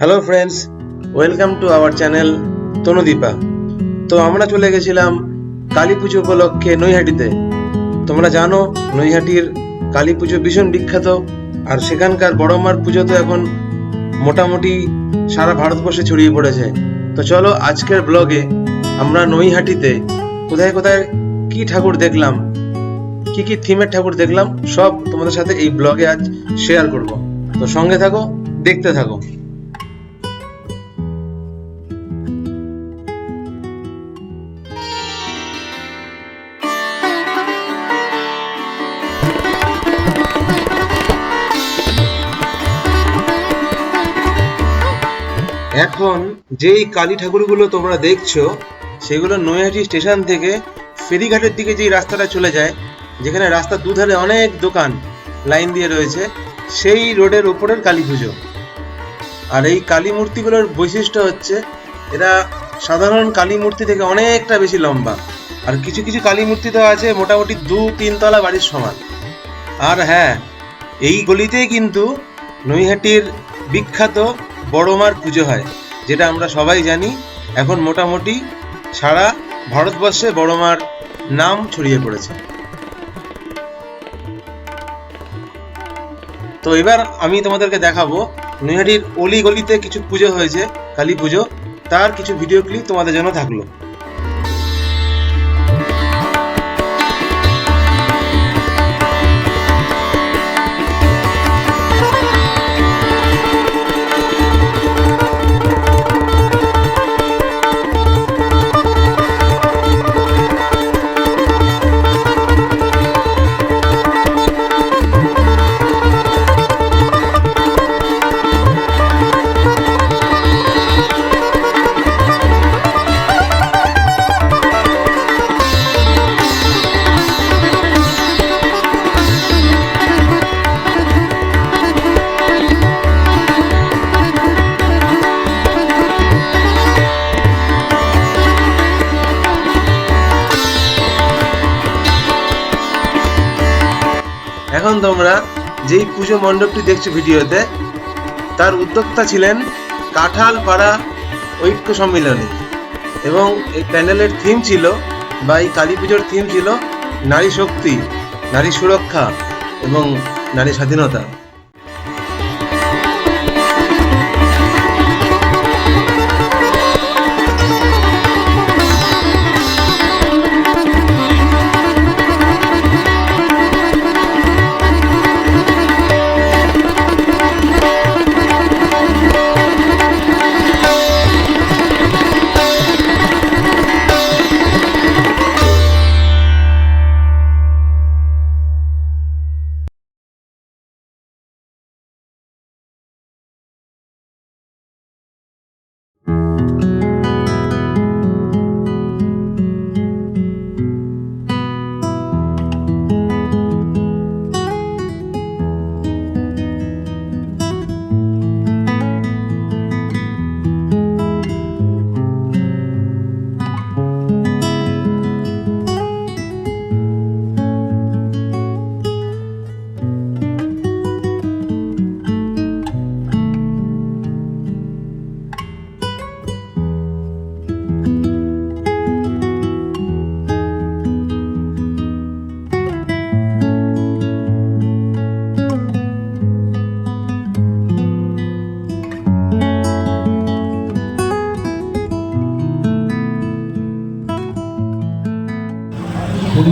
Hello friends welcome to our channel Tanudipa তো আমরা চলে গেছিলাম কালী পুজো উপলক্ষে নৈহাটিতে। তোমরা জানো, নৈহাটির কালী পুজো ভীষণ বিখ্যাত, আর সেখানকার বড়মার পুজো তো এখন মোটামুটি সারা ভারতবর্ষে ছড়িয়ে পড়েছে। তো চলো, আজকের ব্লগে আমরা নৈহাটিতে কোথায় কোথায় কি ঠাকুর দেখলাম, কি কি থিমের ঠাকুর দেখলাম, সব তোমাদের সাথে এই ব্লগে আজ শেয়ার করব। তো সঙ্গে থাকো, দেখতে থাকো। এখন যেই কালী ঠাকুরগুলো তোমরা দেখছ, সেগুলো নৈহাটি স্টেশন থেকে ফেরিঘাটের দিকে যেই রাস্তাটা চলে যায়, যেখানে রাস্তার দুধারে অনেক দোকান লাইন দিয়ে রয়েছে, সেই রোডের ওপরের কালী পুজো। আর এই কালী মূর্তিগুলোর বৈশিষ্ট্য হচ্ছে, এরা সাধারণ কালী মূর্তি থেকে অনেকটা বেশি লম্বা। আর কিছু কিছু কালী মূর্তি তো আছে মোটামুটি দু তিনতলা বাড়ির সমান। আর হ্যাঁ এই গলিতেই কিন্তু নৈহাটির বিখ্যাত বড়মার পুজো হয়, যেটা আমরা সবাই জানি। এখন মোটামুটি সারা ভারতবর্ষে বড় মার নাম ছড়িয়ে পড়েছে। তো এবার আমি তোমাদেরকে দেখাবো, নৈহাটির অলি গলিতে কিছু পুজো হয়েছে, কালী পুজো। তার কিছু ভিডিও ক্লিপ তোমাদের জন্য থাকল। তোমরা যেই পুজো মণ্ডপটি দেখছ ভিডিওতে, তার উদ্যোক্তা ছিলেন কাঁঠাল পাড়া ঐক্য সম্মিলনী। এবং এই প্যানেলের থিম ছিল বা এই কালী পুজোর থিম ছিল নারী শক্তি, নারী সুরক্ষা এবং নারী স্বাধীনতা।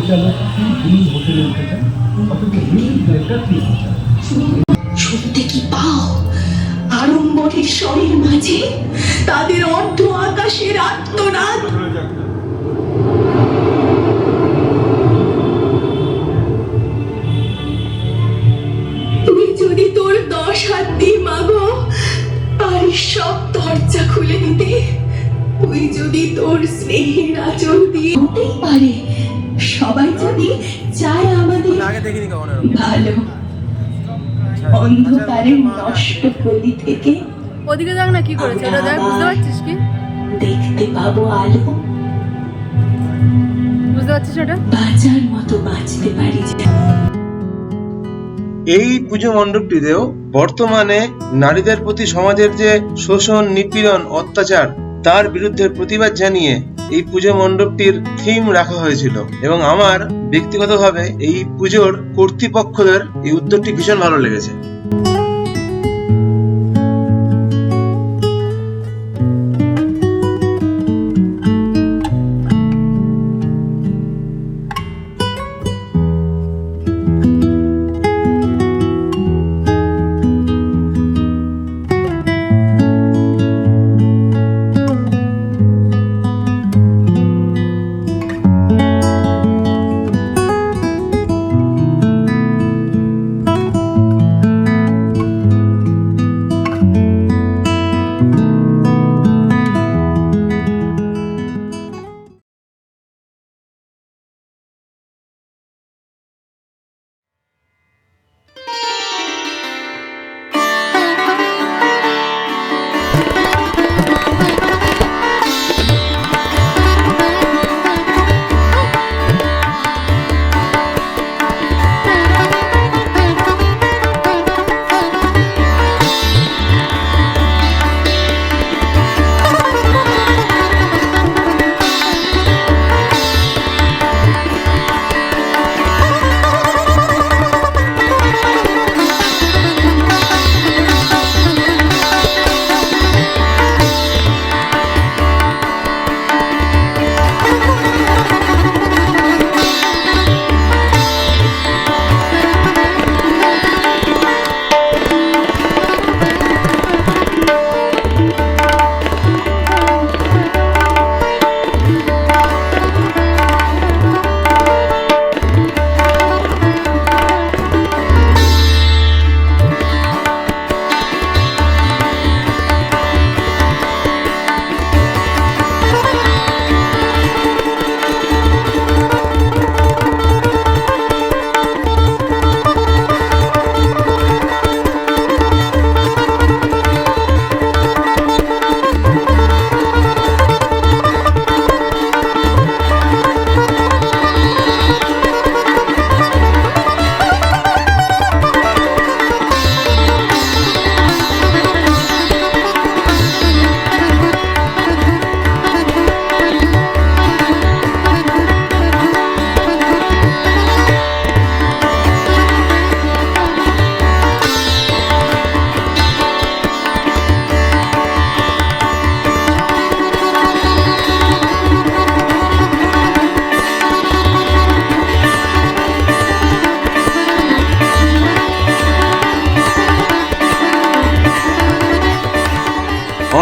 পরিচালক তিনি হোটেলে উঠেছেন অথচ মিউজিক ডিরেক্টর তিনি শুনতে কি পাও? আড়ম্বরের স্বরের মাঝে তাদের অর্ধ আকাশের আত্মনাদ যদি তোর দশ হাত দিয়ে মাগো পারিস সব দরজা খুলে দিতে। তুই যদি তোর স্নেহের আচল দিয়ে হতেই পারে সবাই যদি চায় আমাদের ভালো অন্ধকারের নষ্ট গলি থেকে ওদিকে দেখ না কি করেছে ওটা দেখ বুঝতে পারছিস কি? দেখতে পাবো আলো। বুঝতে পারছিস ওটা? বাঁচার মতো বাঁচতে পারি এই পুজো মণ্ডপটিতেও বর্তমানে নারীদের প্রতি সমাজের যে শোষণ নিপীড়ন অত্যাচার তার বিরুদ্ধে প্রতিবাদ জানিয়ে এই পুজো মণ্ডপটির থিম রাখা হয়েছিল এবং আমার ব্যক্তিগতভাবে এই পুজোর কর্তৃপক্ষদের এই উত্তরটি ভীষণ ভালো লেগেছে।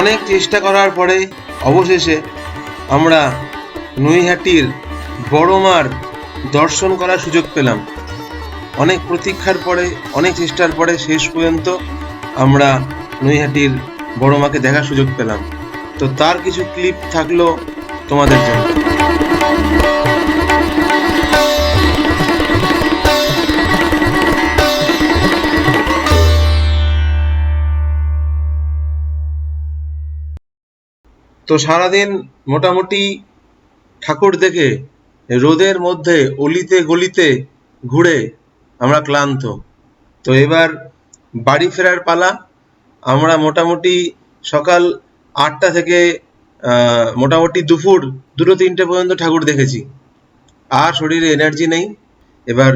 অনেক চেষ্টা করার পরে অবশেষে আমরা নৈহাটির বড়মার দর্শন করার সুযোগ পেলাম। অনেক প্রতীক্ষার পরে, অনেক চেষ্টার পরে শেষ পর্যন্ত আমরা নৈহাটির বড় মাকে দেখার সুযোগ পেলাম। তো তার কিছু ক্লিপ থাকল তোমাদের জন্য। তো সারাদিন মোটামুটি ঠাকুর দেখে, রোদের মধ্যে অলিতে গলিতে ঘুরে আমরা ক্লান্ত। তো এবার বাড়ি ফেরার পালা। আমরা মোটামুটি সকাল আটটা থেকে মোটামুটি দুপুর দুটো তিনটে পর্যন্ত ঠাকুর দেখেছি। আর শরীরে এনার্জি নেই। এবার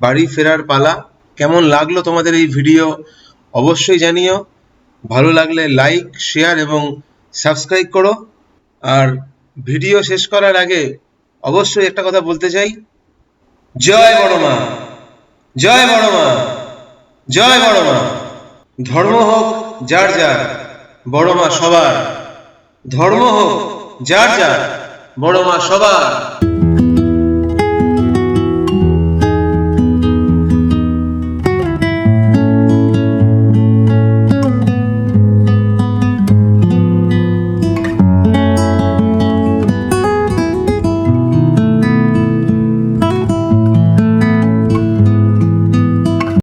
বাড়ি ফেরার পালা। কেমন লাগল তোমাদের এই ভিডিও অবশ্যই জানিও। ভালো লাগলে লাইক শেয়ার এবং সাবস্ক্রাইব করো। আর ভিডিও শেষ করার আগে অবশ্যই একটা কথা বলতে চাই। জয় বড় মা জয় বড় মা জয় বড় মা ধর্ম হোক যার যার বড় মা সবার। ধর্ম হোক যার যার বড় মা সবার।